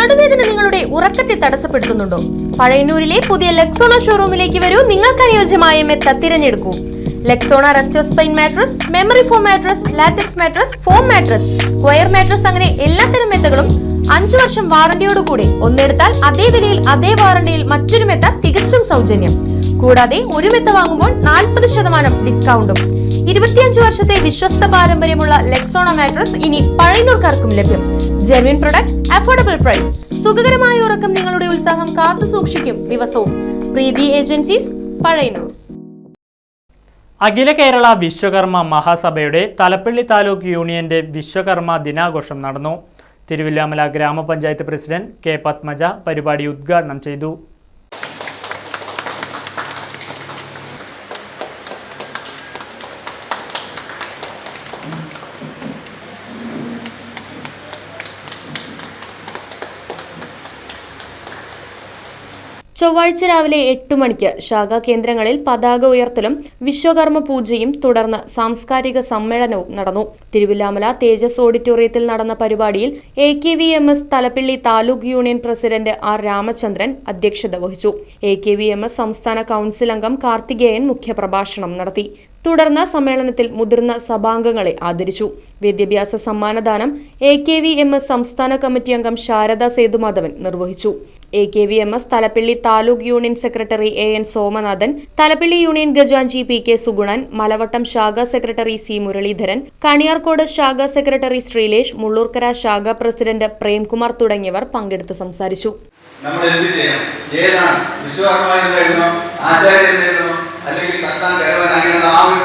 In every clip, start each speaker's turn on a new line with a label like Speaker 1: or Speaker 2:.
Speaker 1: നടുവേദന നിങ്ങളുടെ ഉറക്കത്തെ തടസ്സപ്പെടുത്തുന്നുണ്ടോ? പഴയന്നൂരിലെ പുതിയ ലക്സോണ ഷോറൂമിലേക്ക് വരൂ. നിങ്ങൾക്ക് അനുയോജ്യമായ മെത്ത തിരഞ്ഞെടുക്കൂ. Lexona Resto spine mattress memory foam mattress latex mattress foam mattress square mattress അങ്ങനെ എല്ലാത്തരം മെത്തകളും അഞ്ചു വർഷം വാറണ്ടിയോടുകൂടി ഒന്നെടുത്താൽ അതേ വിലയിൽ അതേ വാറണ്ടിയിൽ മറ്റൊരു മെത്ത തികച്ചും സൗജന്യം. കൂടാതെ ഒരു മെത്ത വാങ്ങുമ്പോൾ നാൽപ്പത് ശതമാനം ഡിസ്കൗണ്ടും. ഇരുപത്തിയഞ്ച് വർഷത്തെ വിശ്വസ്ത പാരമ്പര്യമുള്ള ലെക്സോണ മാട്രസ് ഇനി പഴയനൂർക്കാർക്കും ലഭ്യം. ജെർവിൻ പ്രൊഡക്റ്റ് അഫോർഡബിൾ പ്രൈസ് സുഖകരമായ ഉറക്കം നിങ്ങളുടെ ഉത്സാഹം കാത്തു സൂക്ഷിക്കും ദിവസവും. പ്രീതി ഏജൻസീസ് പഴയന്നൂർ
Speaker 2: അഖില കേരള വിശ്വകർമ്മ മഹാസഭയുടെ തലപ്പള്ളി താലൂക്ക് യൂണിയന്റെ വിശ്വകർമ്മ ദിനാഘോഷം നടന്നു. തിരുവില്ലാമല ഗ്രാമപഞ്ചായത്ത് പ്രസിഡന്റ് കെ പത്മജ പരിപാടി ഉദ്ഘാടനം ചെയ്തു.
Speaker 1: ചൊവ്വാഴ്ച രാവിലെ എട്ട് മണിക്ക് ശാഖാ കേന്ദ്രങ്ങളിൽ പതാക ഉയർത്തലും വിശ്വകർമ്മ പൂജയും തുടർന്ന് സാംസ്കാരിക സമ്മേളനവും നടന്നു. തിരുവില്ലാമല തേജസ് ഓഡിറ്റോറിയത്തിൽ നടന്ന പരിപാടിയിൽ A K V M S Thalappilly taluk union president R Ramachandran അധ്യക്ഷത വഹിച്ചു. A K V M S സംസ്ഥാന കൌൺസിൽ അംഗം കാർത്തികേയൻ മുഖ്യപ്രഭാഷണം നടത്തി. തുടർന്ന് സമ്മേളനത്തിൽ മുതിർന്ന സഭാംഗങ്ങളെ ആദരിച്ചു. വിദ്യാഭ്യാസ സമ്മാനദാനം A K V M S സംസ്ഥാന കമ്മിറ്റി അംഗം ശാരദ സേതുമാധവൻ നിർവഹിച്ചു. A K V M S Thalappilly taluk union secretary A N Somanathan Thalappilly union ഗജാൻജി P K Sugunan Malavattam ശാഖാ സെക്രട്ടറി സി മുരളീധരൻ കണിയാർക്കോട് ശാഖാ സെക്രട്ടറി ശ്രീലേഷ് മുള്ളൂർക്കര ശാഖാ പ്രസിഡന്റ് പ്രേംകുമാർ തുടങ്ങിയവർ പങ്കെടുത്ത് സംസാരിച്ചു.
Speaker 3: നമ്മൾ എന്ത് ചെയ്യണം?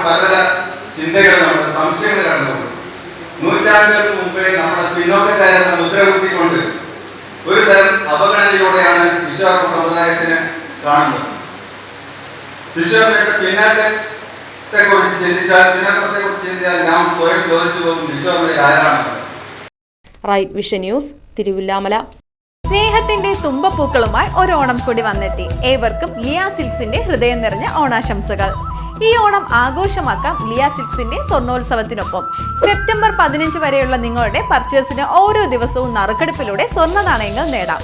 Speaker 3: പല ചിന്തകൾ നമ്മുടെ സംശയങ്ങൾ കടന്നു നൂറ്റാണ്ടുകൾക്ക് മുമ്പേ നമ്മുടെ പിന്നോക്കക്കാരെ മുദ്ര കുത്തിക്കൊണ്ട് ഒരു തരം അവഗണനയോടെയാണ് വിശ്വകർമ്മ സമുദായത്തിന് കാണുന്നത് വിശ്വകർമ്മയുടെ പിന്നാക്കത്തെ കുറിച്ച് ചിന്തിച്ചാൽ പിന്നാക്കത്തെ കുറിച്ച് ചിന്തിച്ചാൽ നാം സ്വയം ചോദിച്ചു പോകും വിശ്വകർമ്മയിൽ ആരാണ്?
Speaker 1: റൈറ്റ് വിഷൻ ന്യൂസ് തിരുവില്ലാമല
Speaker 4: സ്നേഹത്തിന്റെ തുമ്പപ്പൂക്കളുമായി ഒരു ഓണം കൂടി വന്നെത്തി. ഏവർക്കും ലിയ സിൽക്സിന്റെ ഹൃദയം നിറഞ്ഞ ഓണാശംസകൾ. ഈ ഓണം ആഘോഷമാക്കാം ലിയ സിൽക്സിന്റെ സ്വർണോത്സവത്തിനൊപ്പം. സെപ്റ്റംബർ പതിനഞ്ച് വരെയുള്ള നിങ്ങളുടെ പർച്ചേസിന് ഓരോ ദിവസവും നറുക്കെടുപ്പിലൂടെ സ്വർണ നാണയങ്ങൾ നേടാം.